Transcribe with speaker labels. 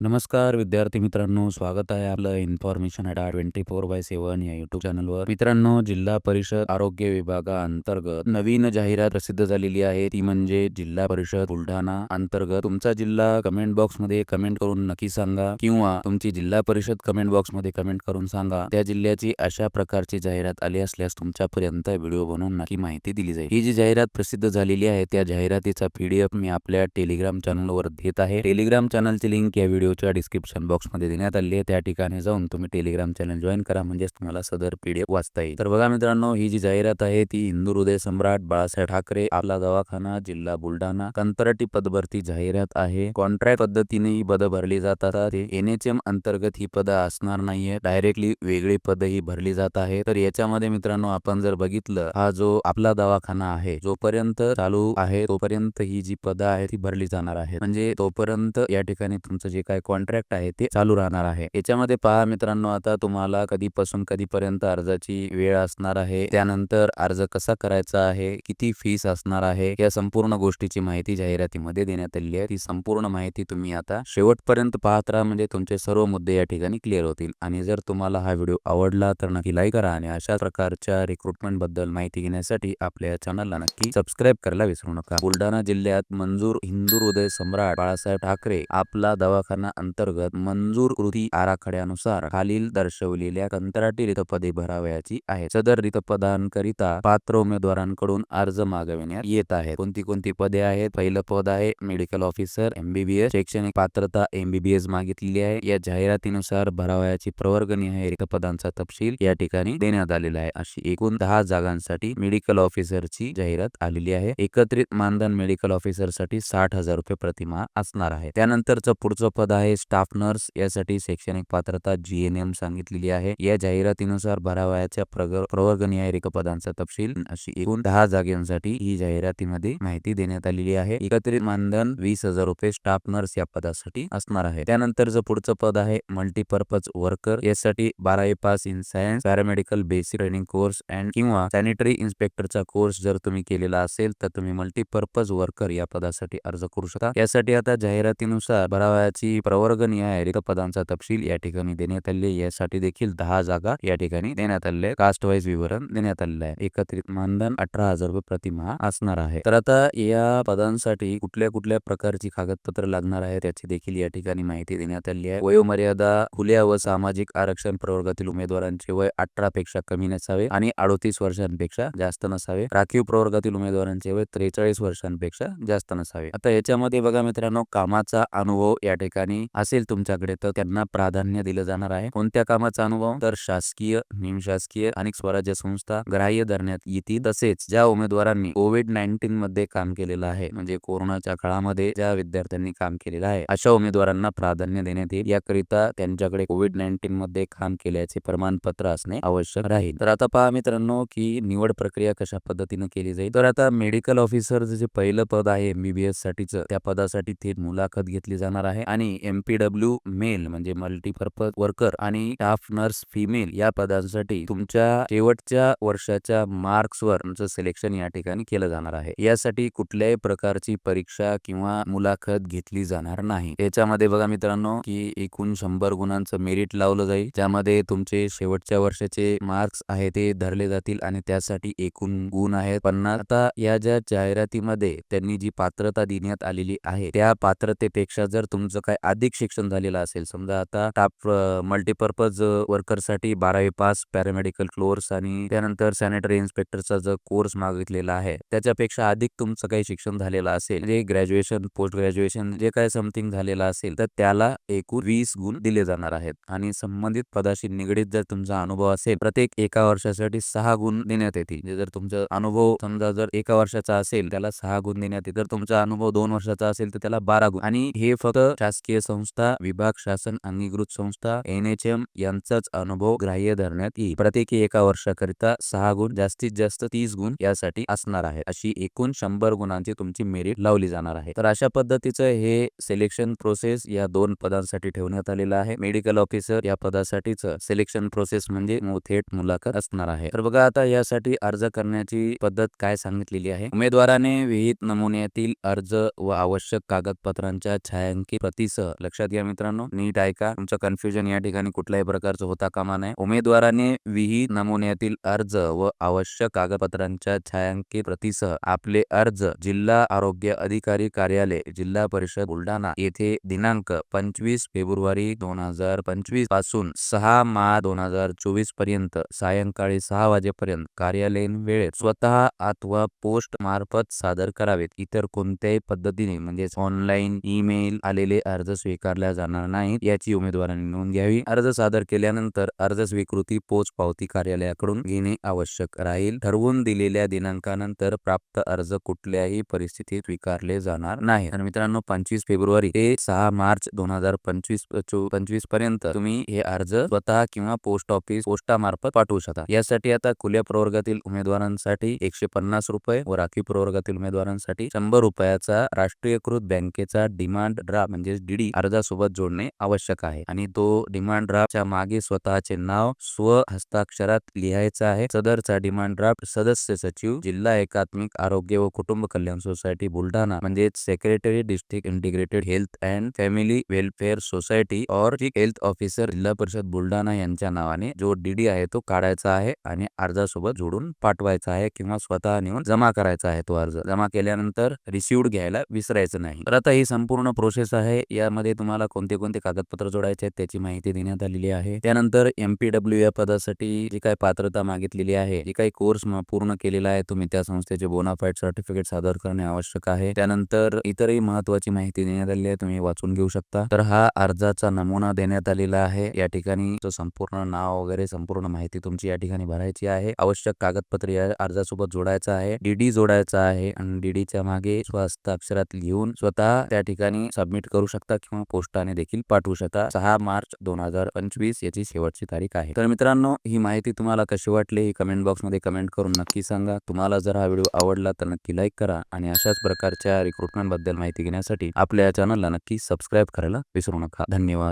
Speaker 1: नमस्कार विद्यार्थी मित्रांनो स्वागत आहे आपलं information Adda twenty four by seven या युट्यूब चॅनलवर मित्रांनो जिल्हा परिषद आरोग्य विभागाअंतर्गत नवीन जाहिरात प्रसिद्ध झालेली आहे. ती म्हणजे जिल्हा परिषद बुलढाणा अंतर्गत. तुमचा जिल्हा कमेंट बॉक्समध्ये कमेंट करून नक्की सांगा किंवा तुमची जिल्हा परिषद कमेंट बॉक्समध्ये कमेंट करून सांगा. त्या जिल्ह्याची अशा प्रकारची जाहिरात आली असल्यास तुमच्यापर्यंत व्हिडिओ बनवून नक्की माहिती दिली जाईल. ही जी जाहिरात प्रसिद्ध झालेली आहे त्या जाहिरातीचा पीडीएफ मी आपल्या टेलिग्राम चॅनलवर देत आहे. टेलिग्राम चॅनलची लिंक या व्हिडिओ व्हिडिओच्या डिस्क्रिप्शन बॉक्समध्ये देण्यात आली आहे त्या ठिकाणी जाऊन तुम्ही टेलिग्राम चॅनल जॉईन करा म्हणजेच तुम्हाला सदर पीडीएफ वाचता येईल. तर बघा मित्रांनो ही जी जाहिरात आहे ती हिंदू हृदय सम्राट बाळासाहेब ठाकरे आपला दवाखाना जिल्हा बुलढाणा कंत्राटी पदभरती जाहिरात आहे. कॉन्ट्रॅक्ट पद्धतीने ही पदं भरली जातात. एन एच एम अंतर्गत ही पदं असणार नाहीये. डायरेक्टली वेगळी पदं ही भरली जात आहे तर याच्यामध्ये मित्रांनो आपण जर बघितलं हा जो आपला दवाखाना आहे जोपर्यंत चालू आहे तोपर्यंत ही जी पदं आहे ती भरली जाणार आहे म्हणजे तोपर्यंत या ठिकाणी तुमचं जे काय कॉन्ट्रॅक्ट आहे ते चालू राहणार आहे. याच्यामध्ये पहा मित्रांनो आता तुम्हाला कधीपासून कधीपर्यंत अर्जाची वेळ असणार आहे त्यानंतर अर्ज कसा करायचा आहे किती फीस असणार आहे या संपूर्ण गोष्टीची माहिती जाहिरातीमध्ये देण्यात आली आहे. ती संपूर्ण माहिती तुम्ही आता शेवटपर्यंत पाहत राहा म्हणजे तुमचे सर्व मुद्दे या ठिकाणी क्लिअर होतील. आणि जर तुम्हाला हा व्हिडिओ आवडला तर नक्की लाईक करा आणि अशा प्रकारच्या रिक्रुटमेंटबद्दल माहिती घेण्यासाठी आपल्या चॅनलला नक्की सबस्क्राईब करायला विसरू नका. बुलढाणा जिल्ह्यात मंजूर हिंदू हृदय सम्राट बाळासाहेब ठाकरे आपला दवाखाना अंतर्गत मंजूर कृती आराखड्यानुसार खालील दर्शवलेल्या कंत्राटी रितपदे भरावयाची आहे सदर रितपदांकरिता पात्र उमेदवारांकडून अर्ज मागविण्यात येत आहेत. कोणती कोणती पदे आहेत? पहिलं पद आहे मेडिकल ऑफिसर एमबीबीएस शैक्षणिक पात्रता एमबीबीएस मागितलेली आहे. या जाहिरातीनुसार भरावयाची प्रवर्गणी आहे रितपदांचा तपशील या ठिकाणी देण्यात आलेला आहे. अशी एकूण दहा जागांसाठी मेडिकल ऑफिसरची जाहिरात आलेली आहे. एकत्रित मानधन मेडिकल ऑफिसरसाठी साठ हजार रुपये प्रतिमा असणार आहे. त्यानंतरचं पुढचं पद आहे. स्टाफ नर्स यासाठी शैक्षणिक पात्रता जीएनएम सांगितलेली आहे. या जाहिरातीनुसार भरावयाच्या प्रवर्गणी आहे रिक्त पदांचा तपशील अशी एकूण दहा जागांसाठी ही जाहिरातीमध्ये माहिती देण्यात आलेली आहे. एकत्रित मानधन वीस हजार रुपये स्टाफ नर्स या पदासाठी असणार आहे. त्यानंतरचं पुढचं पद आहे मल्टीपर्पज वर्कर यासाठी बारावी pass in science paramedical basic training course and किंवा सॅनिटरी इन्स्पेक्टरचा कोर्स जर तुम्ही केलेला असेल तर तुम्ही मल्टीपर्पज वर्कर या पदासाठी अर्ज करू शकता. यासाठी आता जाहिरातीनुसार भरावयाची प्रवर्गणी आहे रिक्त पदांचा तपशील या ठिकाणी देण्यात आले यासाठी देखील दहा जागा या ठिकाणी देण्यात आलेले कास्ट वाईज विवरण देण्यात आलेलं आहे. एकत्रित मानधन अठरा हजार रुपये प्रतिमा असणार आहे. तर आता या पदांसाठी कुठल्या कुठल्या प्रकारची कागदपत्र लागणार आहे त्याची देखील या ठिकाणी माहिती देण्यात आली आहे. वयोमर्यादा खुल्या व सामाजिक आरक्षण प्रवर्गातील उमेदवारांचे वय अठरा पेक्षा कमी नसावे आणि अडोतीस वर्षांपेक्षा जास्त नसावे. राखीव प्रवर्गातील उमेदवारांचे वय त्रेचाळीस वर्षांपेक्षा जास्त नसावे. आता याच्यामध्ये बघा मित्रांनो कामाचा अनुभव या ठिकाणी असेल तुमच्याकडे तर त्यांना प्राधान्य दिलं जाणार आहे. कोणत्या कामाचा अनुभव? तर शासकीय निमशासकीय आणि स्वराज्य संस्था ग्राह्य धरण्यात येतील. तसेच ज्या उमेदवारांनी कोविड नाईन्टीन मध्ये काम केलेलं आहे म्हणजे कोरोनाच्या काळामध्ये ज्या विद्यार्थ्यांनी काम केलेलं आहे अशा उमेदवारांना प्राधान्य देण्यात येईल. याकरिता त्यांच्याकडे कोविड नाईन्टीन मध्ये काम केल्याचे प्रमाणपत्र असणे आवश्यक राहील. तर आता पहा मित्रांनो की निवड प्रक्रिया कशा पद्धतीने केली जाईल? तर आता मेडिकल ऑफिसर जे पहिलं पद आहे एमबीबीएस साठीच त्या पदासाठी थेट मुलाखत घेतली जाणार आहे. आणि एमपीडब्ल्यू मेल म्हणजे मल्टीपर्पज वर्कर आणि स्टाफ नर्स फिमेल या पदांसाठी तुमच्या शेवटच्या वर्षाच्या मार्क्स वर तुमचं सिलेक्शन या ठिकाणी केलं जाणार आहे. यासाठी कुठल्याही प्रकारची परीक्षा किंवा मुलाखत घेतली जाणार नाही. याच्यामध्ये बघा मित्रांनो की एकूण शंभर गुणांचं मेरिट लावलं जाईल. ज्यामध्ये तुमचे शेवटच्या वर्षाचे मार्क्स आहे ते धरले जातील आणि त्यासाठी एकूण गुण आहेत पन्नास. आता या ज्या जाहिरातीमध्ये त्यांनी जी पात्रता देण्यात आलेली आहे त्या पात्रतेपेक्षा जर तुमचं काय अधिक शिक्षण झालेलं असेल. समजा आता टाप मल्टीपर्पज वर्करसाठी बारावी पास पॅरामेडिकल कोर्स आणि त्यानंतर सॅनिटरी इन्स्पेक्टरचा जो कोर्स मागितलेला आहे त्याच्यापेक्षा अधिक तुमचं काही शिक्षण झालेलं असेल म्हणजे ग्रॅज्युएशन पोस्ट ग्रॅज्युएशन जे काय समथिंग झालेलं असेल तर त्याला एकूण वीस गुण दिले जाणार आहेत. आणि संबंधित पदाशी निगडीत जर तुमचा अनुभव असेल प्रत्येक एका वर्षासाठी सहा गुण देण्यात येतील. म्हणजे जर तुमचा अनुभव समजा जर एका वर्षाचा असेल त्याला सहा गुण देण्यात येते जर तुमचा अनुभव दोन वर्षाचा असेल तर त्याला बारा गुण. आणि हे फक्त शासकीय संस्था विभाग शासन अंगीकृत संस्था एन एच एम यांचाच अनुभव ग्राह्य धरण्यात येईल. प्रत्येकी एका वर्षाकरिता सहा गुण जास्तीत जास्त तीस गुण यासाठी असणार आहे. अशी एकूण शंभर गुणांची तुमची मेरिट लावली जाणार आहे. तर अशा पद्धतीचं हे सिलेक्शन प्रोसेस या दोन पदांसाठी ठेवण्यात आलेलं आहे. मेडिकल ऑफिसर या पदासाठीच सिलेक्शन प्रोसेस म्हणजे थेट मुलाखत असणार आहे. तर बघा आता यासाठी अर्ज करण्याची पद्धत काय सांगितलेली आहे? उमेदवाराने विहित नमुन्यातील अर्ज व आवश्यक कागदपत्रांच्या छायांकित प्रतीसह लक्षात घ्या मित्रांनो. नीट ऐका. तुमचं कन्फ्युजन या ठिकाणी कुठल्याही प्रकारचं होता कामा नये. उमेदवाराने विहित नमुन्यातील अर्ज व आवश्यक कागदपत्रांच्या छायांकित प्रतीसह आपले अर्ज जिल्हा आरोग्य अधिकारी कार्यालय जिल्हा परिषद बुलढाणा येथे दिनांक पंचवीस फेब्रुवारी दोन हजार पंचवीसपासून सहा मार्च दोन हजार चोवीसपर्यंत सायंकाळी सहा वाजेपर्यंत कार्यालयीन वेळेत स्वतः अथवा पोस्ट मार्फत सादर करावेत. इतर कोणत्याही पद्धतीने म्हणजेच ऑनलाईन ईमेल आलेले अर्ज स्वीकारल्या जाणार नाहीत याची उमेदवारांनी नोंद घ्यावी. अर्ज सादर केल्यानंतर अर्ज स्वीकृती पोच पावती कार्यालयाकडून घेणे आवश्यक राहील. ठरवून दिलेल्या दिनांकानंतर प्राप्त अर्ज कुठल्याही परिस्थितीत स्वीकारले जाणार नाही तर मित्रांनो पंचवीस फेब्रुवारी ते सहा मार्च दोन हजार पंचवीस पंचवीसपर्यंत तुम्ही हे अर्ज स्वतः किंवा पोस्ट ऑफिस पोस्टामार्फत पाठवू शकता. यासाठी आता खुल्या प्रवर्गातील उमेदवारांसाठी एकशे पन्नास रुपये व राखीव प्रवर्गातील उमेदवारांसाठी शंभर रुपयाचा राष्ट्रीयकृत बँकेचा डिमांड ड्राफ्ट म्हणजे डीडी अर्जासोबत जोडणे आवश्यक आहे. आणि तो डिमांड ड्राफ्टच्या मागे स्वतःचे नाव स्व हस्ताक्षरात लिहायचं आहे. सदरचा डिमांड ड्राफ्ट सदस्य सचिव जिल्हा एकात्मिक आरोग्य व कुटुंब कल्याण सोसायटी बुलढाणा म्हणजे secretary district integrated health and family welfare society और हेल्थ ऑफिसर जिल्हा परिषद बुलढाणा यांच्या नावाने जो डीडी आहे तो काढायचा आहे आणि अर्जासोबत जोडून पाठवायचा आहे किंवा स्वतः नेऊन जमा करायचा आहे तो अर्ज. जमा केल्यानंतर रिसिव्ड घ्यायला विसरायचं नाही. तर आता ही संपूर्ण प्रोसेस आहे. या यामध्ये तुम्हाला कोणते कोणते कागदपत्र जोडायचे आहेत त्याची माहिती देण्यात आलेली आहे. त्यानंतर एमपीडब्ल्यू या पदासाठी जी काही पात्रता मागितलेली आहे जी काही कोर्स पूर्ण केलेला आहे तुम्ही त्या संस्थेचे बोनाफाईड सर्टिफिकेट सादर करणे आवश्यक आहे. त्यानंतर इतरही महत्वाची माहिती देण्यात आलेली आहे तुम्ही वाचून घेऊ शकता. तर हा अर्जाचा नमुना देण्यात आलेला आहे. या ठिकाणी संपूर्ण नाव वगैरे संपूर्ण माहिती तुमची या ठिकाणी भरायची आहे. आवश्यक कागदपत्र या अर्जासोबत जोडायचं आहे. डीडी जोडायचा आहे आणि डीडीच्या मागे स्वहस्ताक्षरात लिहून स्वतः त्या ठिकाणी सबमिट करू शकता. किंवा पोस्टाने देखील पाठवू शकता. सहा मार्च दोन हजार पंचवीस याची शेवटची तारीख आहे. तर मित्रांनो ही माहिती तुम्हाला कशी वाटली? ही कमेंट बॉक्समध्ये कमेंट करून नक्की सांगा. तुम्हाला जर हा व्हिडिओ आवडला तर नक्की लाईक करा आणि अशाच प्रकारच्या रिक्रुटमेंटबद्दल माहिती घेण्यासाठी आपल्या चॅनलला नक्की सबस्क्राईब करायला विसरू नका. धन्यवाद.